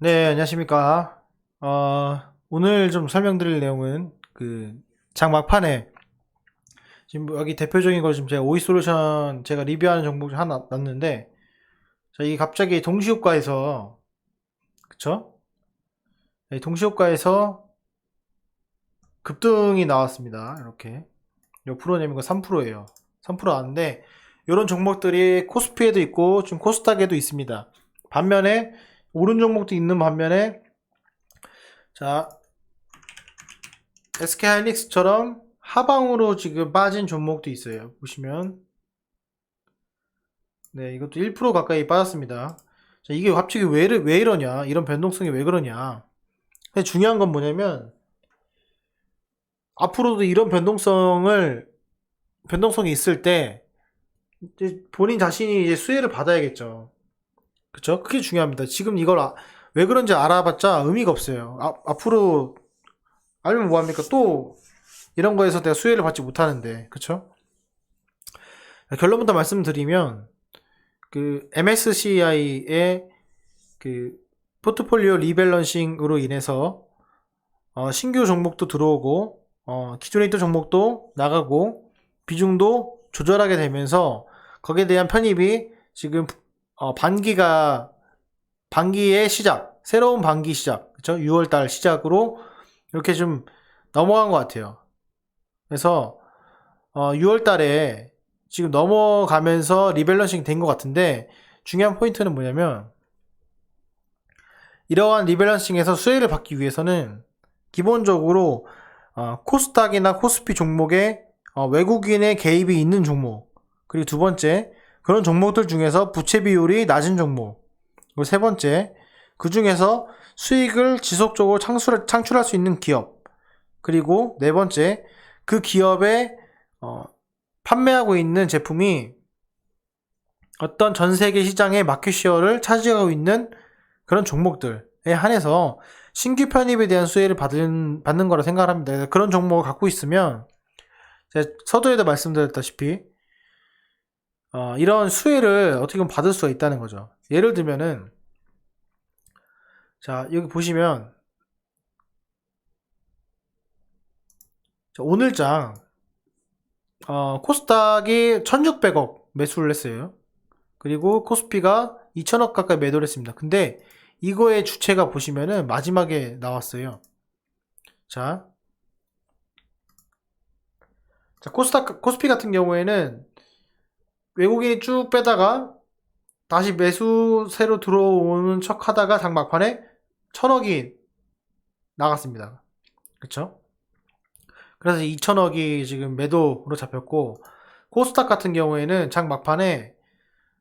네, 안녕하십니까. 어, 오늘 좀 설명드릴 내용은 그 장막판에 지금 뭐 여기 대표적인 거 지금 제가 오이솔루션 제가 리뷰하는 정보 중 하나 놨는데 자, 이게 갑자기 동시효과에서 그쵸? 이 동시효과에서 급등이 나왔습니다. 이렇게 요 프로네임은 3%예요. 3% 나왔는데 이런 종목들이 코스피에도 있고 지금 코스닥에도 있습니다. 반면에 오른 종목도 있는 반면에 자 SK 하이닉스처럼 하방으로 지금 빠진 종목도 있어요. 보시면 네 이것도 1% 가까이 빠졌습니다. 자, 이게 갑자기 왜, 왜 이러냐 이런 변동성이 왜 그러냐 중요한 건 뭐냐면 앞으로도 이런 변동성을 변동성이 있을 때 본인 자신이 이제 수혜를 받아야겠죠. 그쵸? 그게 중요합니다. 지금 이걸 아- 왜 그런지 알아봤자 의미가 없어요. 아, 앞으로 알면 뭐합니까? 또 이런 거에서 내가 수혜를 받지 못하는데, 그쵸? 결론부터 말씀드리면, 그 MSCI의 그 포트폴리오 리밸런싱으로 인해서 어, 신규 종목도 들어오고 어, 기존에 있던 종목도 나가고 비중도 조절하게 되면서 거기에 대한 편입이 지금 어, 반기가 반기의 시작, 새로운 반기 시작, 그쵸? 6월달 시작으로 이렇게 좀 넘어간 것 같아요. 그래서 어, 6월달에 지금 넘어가면서 리밸런싱 된 것 같은데 중요한 포인트는 뭐냐면 이러한 리밸런싱에서 수혜를 받기 위해서는 기본적으로 어, 코스닥이나 코스피 종목에 어, 외국인의 개입이 있는 종목 그리고 두 번째 그런 종목들 중에서 부채 비율이 낮은 종목 그리고 세 번째 그 중에서 수익을 지속적으로 창출, 창출할 수 있는 기업 그리고 네 번째 그 기업에 어, 판매하고 있는 제품이 어떤 전 세계 시장의 마켓시어를 차지하고 있는 그런 종목들에 한해서 신규 편입에 대한 수혜를 받은, 받는 거라 생각을 합니다. 그런 종목을 갖고 있으면 서두에도 말씀드렸다시피 어, 이런 수혜를 어떻게 보면 받을 수가 있다는 거죠. 예를 들면은 자 여기 보시면 자, 오늘장 어, 코스닥이 1600억 매수를 했어요. 그리고 코스피가 2000억 가까이 매도를 했습니다. 근데 이거의 주체가 보시면은 마지막에 나왔어요. 자, 자 코스닥 코스피 같은 경우에는 외국인이 쭉 빼다가 다시 매수세로 들어오는 척 하다가 장 막판에 천억이 나갔습니다. 그쵸? 그래서 2천억이 지금 매도로 잡혔고 코스닥 같은 경우에는 장 막판에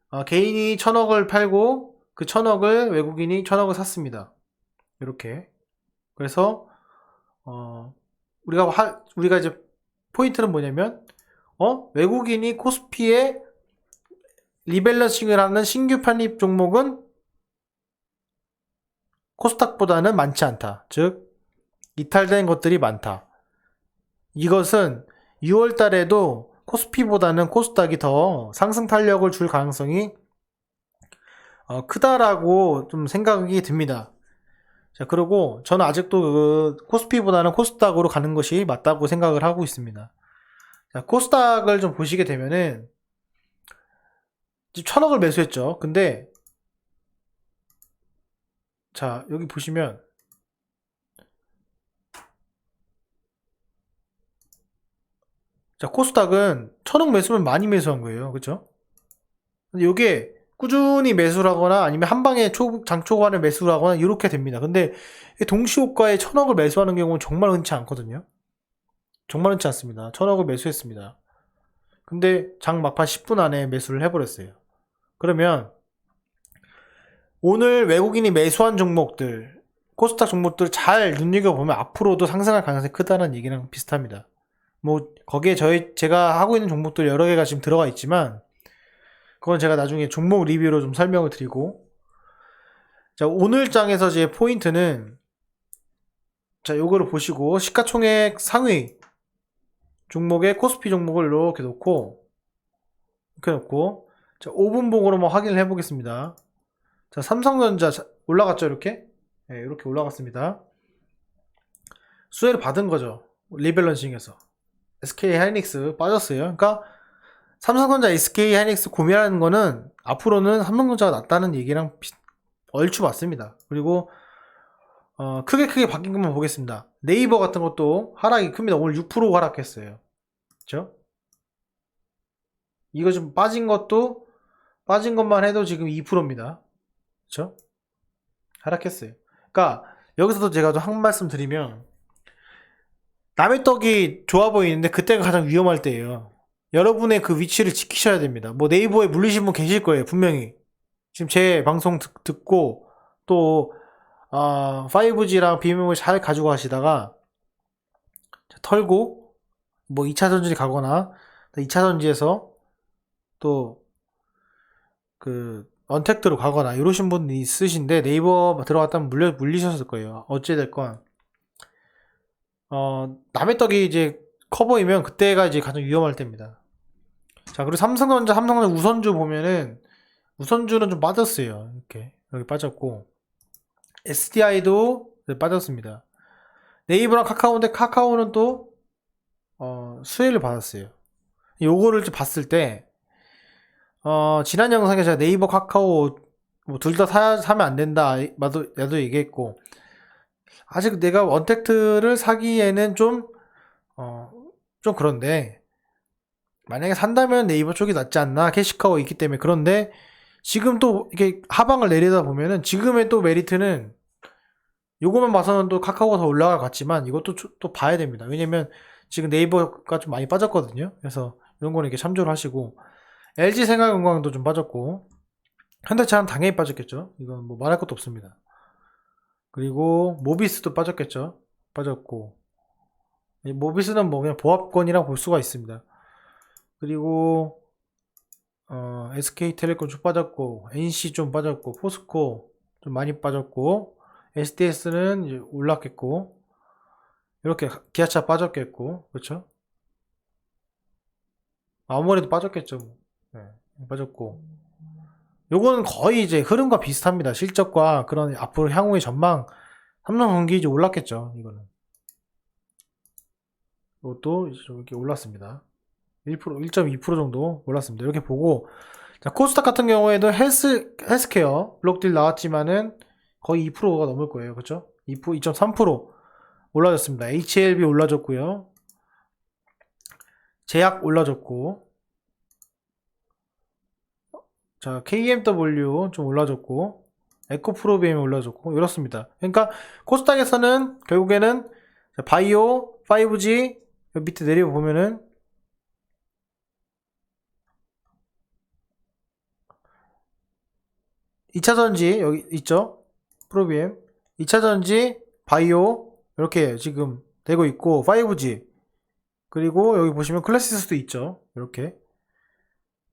어, 개인이 천억을 팔고 그 천억을 외국인이 천억을 샀습니다. 이렇게 그래서 어, 우리가 하, 우리가 이제 포인트는 뭐냐면 어 외국인이 코스피에 리밸런싱을 하는 신규 편입 종목은 코스닥보다는 많지 않다. 즉 이탈된 것들이 많다. 이것은 6월 달에도 코스피보다는 코스닥이 더 상승 탄력을 줄 가능성이 어, 크다라고 좀 생각이 듭니다. 자, 그리고 저는 아직도 그 코스피보다는 코스닥으로 가는 것이 맞다고 생각을 하고 있습니다. 자, 코스닥을 좀 보시게 되면은 천억을 매수했죠. 근데 자, 여기 보시면 자, 코스닥은 천억 매수면 많이 매수한 거예요. 근데 요게 꾸준히 매수를 하거나 아니면 한 방에 초, 장 초반에 매수를 하거나 이렇게 됩니다. 근데 이 동시호가에 천억을 매수하는 경우는 정말 흔치 않거든요. 정말 흔치 않습니다. 천억을 매수했습니다. 근데 장 막판 10분 안에 매수를 해버렸어요. 그러면 오늘 외국인이 매수한 종목들, 코스닥 종목들 잘 눈여겨보면 앞으로도 상승할 가능성이 크다는 얘기랑 비슷합니다. 뭐 거기에 저희 제가 하고 있는 종목들 여러 개가 지금 들어가 있지만 그건 제가 나중에 종목 리뷰로 좀 설명을 드리고 자 오늘 장에서 제 포인트는 자 요거를 보시고 시가총액 상위 종목에 코스피 종목을 이렇게 놓고 이렇게 놓고 자 5분봉으로 한번 확인을 해보겠습니다 자 삼성전자 자, 올라갔죠 이렇게 예, 이렇게 올라갔습니다. 수혜를 받은 거죠. 리밸런싱에서. SK 하이닉스 빠졌어요. 그러니까 삼성전자 SK 하이닉스 고민하는 거는 앞으로는 삼성전자가 낫다는 얘기랑 비- 얼추 맞습니다. 그리고 어, 크게 크게 바뀐 것만 보겠습니다. 네이버 같은 것도 하락이 큽니다. 오늘 6% 하락했어요. 그렇죠? 이거 좀 빠진 것도 빠진 것만 해도 지금 2%입니다. 그렇죠? 하락했어요. 그러니까 여기서도 제가 좀한 말씀 드리면 남의 떡이 좋아 보이는데 그때가 가장 위험할 때예요. 여러분의 그 위치를 지키셔야 됩니다. 뭐 네이버에 물리신 분 계실 거예요, 분명히. 지금 제 방송 듣, 듣고 또 아, 5G랑 비밀을 잘 가지고 가시다가 털고 뭐 2차 전지 가거나 2차 전지에서 또 그 언택트로 가거나 이러신 분 있으신데 네이버 들어갔다면 물려 물리셨을 거예요. 어찌 됐건 어 남의 떡이 이제 커 보이면 그때가 이제 가장 위험할 때입니다. 자 그리고 삼성전자 삼성전자 우선주 보면은 우선주는 좀 빠졌어요. 이렇게 여기 빠졌고 SDI도 빠졌습니다. 네이버랑 카카오인데 카카오는 또 어, 수혜를 받았어요. 요거를 좀 봤을 때 어, 지난 영상에 제가 네이버 카카오 뭐 둘 다 사면 안 된다 나도 나도 얘기했고 아직 내가 원택트를 사기에는 좀 어, 좀 그런데 만약에 산다면 네이버 쪽이 낫지 않나 캐시카우 있기 때문에 그런데 지금 또 이게 하방을 내리다 보면은 지금의 또 메리트는 요거만 봐서는 또 카카오가 더 올라갈 것 같지만 이것도 조- 또 봐야 됩니다. 왜냐면 지금 네이버가 좀 많이 빠졌거든요. 그래서 이런 거는 이렇게 참조를 하시고 LG 생활건강도 좀 빠졌고 현대차는 당연히 빠졌겠죠. 이건 뭐 말할 것도 없습니다. 그리고 모비스도 빠졌겠죠. 빠졌고 이 모비스는 뭐 그냥 보합권이라고 볼 수가 있습니다. 그리고 어, SK텔레콤 좀 빠졌고 NC 좀 빠졌고 포스코 좀 많이 빠졌고 SDS는 이제 올랐겠고 이렇게 기아차 빠졌겠고 그렇죠? 아무래도 빠졌겠죠. 뭐. 네, 빠졌고 요거는 거의 이제 흐름과 비슷합니다. 실적과 그런 앞으로 향후의 전망 삼성 경기 이제 올랐겠죠. 이거는 이것도 이렇게 올랐습니다. 1% 1.2% 정도 올랐습니다. 이렇게 보고 자, 코스닥 같은 경우에도 헬스 헬스케어 블록딜 나왔지만은 거의 2%가 넘을 거예요. 그렇죠? 2% 2.3% 올라졌습니다. HLB 올라졌고요. 제약 올라졌고 자, KMW 좀 올라졌고 에코프로비엠이 올라졌고 이렇습니다. 그러니까 코스닥에서는 결국에는 자, 바이오, 5G 여기 밑에 내려 보면은 이차 전지 여기 있죠? 프로비엠 2차 전지 바이오 이렇게 지금 되고 있고 5G 그리고 여기 보시면 클래시스도 있죠. 이렇게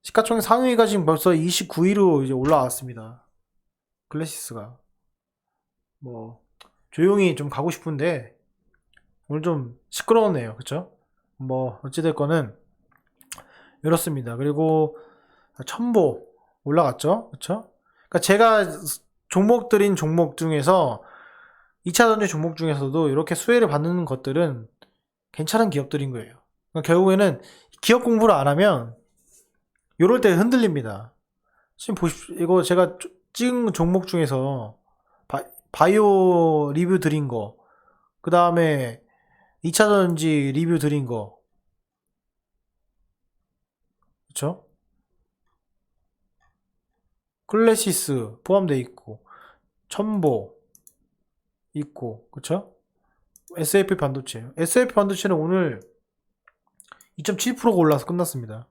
시가총액 상위가 지금 벌써 29위로 이제 올라왔습니다. 클래시스가 뭐 조용히 좀 가고 싶은데 오늘 좀 시끄러웠네요. 그쵸? 뭐 어찌됐거는 이렇습니다. 그리고 첨보 올라갔죠? 그쵸? 그러니까 제가 종목들인 종목 중에서 2차 전지 종목 중에서도 이렇게 수혜를 받는 것들은 괜찮은 기업들인 거예요. 그러니까 결국에는 기업 공부를 안 하면 이럴 때 흔들립니다. 지금 보십시오. 이거 제가 쪼- 찍은 종목 중에서 바, 이오 리뷰 드린 거, 그 다음에 2차 전지 리뷰 드린 거, 그쵸? 클래시스 포함되어 있고, 첨보 있고, 그쵸? SAP 반도체. SAP 반도체는 오늘 2.7%가 올라서 끝났습니다.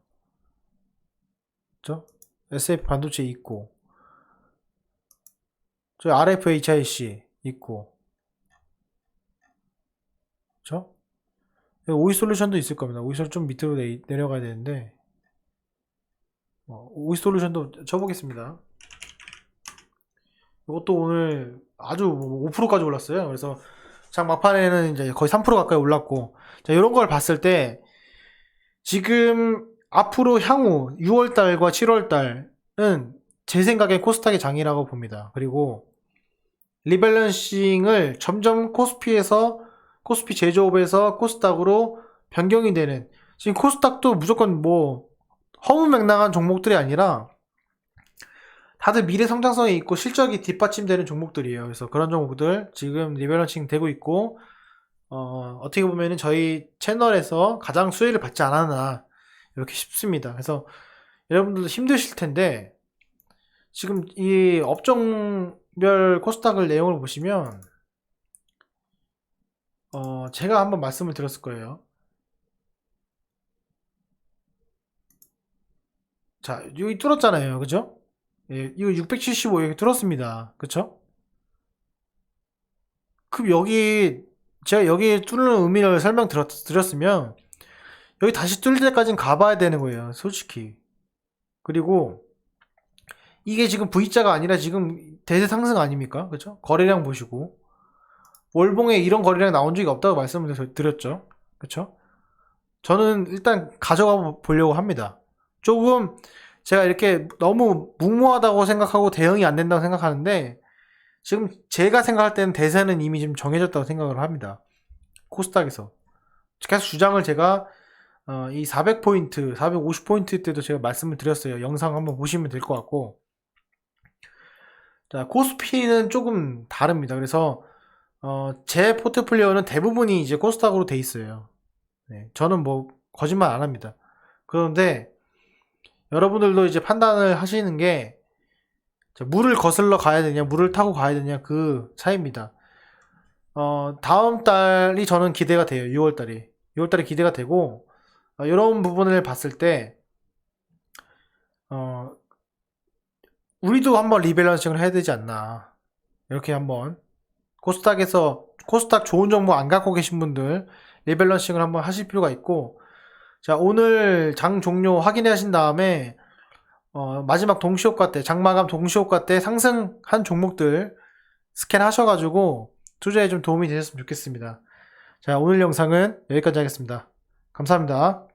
그쵸? SAP 반도체 있고, 저희 RFHIC 있고, 그쵸? 여기 오이 솔루션도 있을 겁니다. 오이솔 좀 밑으로 내, 내려가야 되는데, 어, 오이 솔루션도 쳐보겠습니다. 이것도 오늘 아주 5%까지 올랐어요. 그래서 장 막판에는 이제 거의 3% 가까이 올랐고, 자, 이런 걸 봤을 때, 지금 앞으로 향후 6월달과 7월달은 제 생각에 코스닥의 장이라고 봅니다. 그리고 리밸런싱을 점점 코스피에서 코스피 제조업에서 코스닥으로 변경이 되는 지금 코스닥도 무조건 뭐 허무맹랑한 종목들이 아니라 다들 미래 성장성이 있고 실적이 뒷받침되는 종목들이에요. 그래서 그런 종목들 지금 리밸런싱 되고 있고 어, 어떻게 보면은 저희 채널에서 가장 수혜를 받지 않았나 이렇게 싶습니다. 그래서 여러분들도 힘드실 텐데 지금 이 업종별 코스닥을 내용을 보시면 어, 제가 한번 말씀을 드렸을 거예요. 자, 여기 뚫었잖아요. 그죠? 예, 이거 675 여기 뚫었습니다. 그쵸? 그럼 여기 제가 여기 뚫는 의미를 설명 드렸, 드렸으면 여기 다시 뚫릴 때까지는 가봐야 되는 거예요. 솔직히. 그리고 이게 지금 V자가 아니라 지금 대세 상승 아닙니까? 그죠? 거래량 보시고 월봉에 이런 거래량 나온 적이 없다고 말씀을 드렸- 드렸죠. 그쵸? 저는 일단 가져가 보려고 합니다. 조금 제가 이렇게 너무 무모하다고 생각하고 대응이 안 된다고 생각하는데 지금 제가 생각할 때는 대세는 이미 지금 정해졌다고 생각을 합니다. 코스닥에서. 계속 주장을 제가 어, 이 400포인트, 450포인트 때도 제가 말씀을 드렸어요. 영상 한번 보시면 될 것 같고. 자, 코스피는 조금 다릅니다. 그래서 어, 제 포트폴리오는 대부분이 이제 코스닥으로 돼 있어요. 네, 저는 뭐 거짓말 안 합니다. 그런데 여러분들도 이제 판단을 하시는 게 자, 물을 거슬러 가야 되냐, 물을 타고 가야 되냐 그 차이입니다. 어, 다음 달이 저는 기대가 돼요. 6월 달이. 6월 달이 기대가 되고 어, 이런 부분을 봤을 때 어, 우리도 한번 리밸런싱을 해야 되지 않나. 이렇게 한번 코스닥에서 코스닥 좋은 정보 안 갖고 계신 분들 리밸런싱을 한번 하실 필요가 있고 자 오늘 장 종료 확인해 하신 다음에 어, 마지막 동시효과 때 장마감 동시효과 때 상승한 종목들 스캔 하셔가지고 투자에 좀 도움이 되셨으면 좋겠습니다. 자 오늘 영상은 여기까지 하겠습니다. 감사합니다.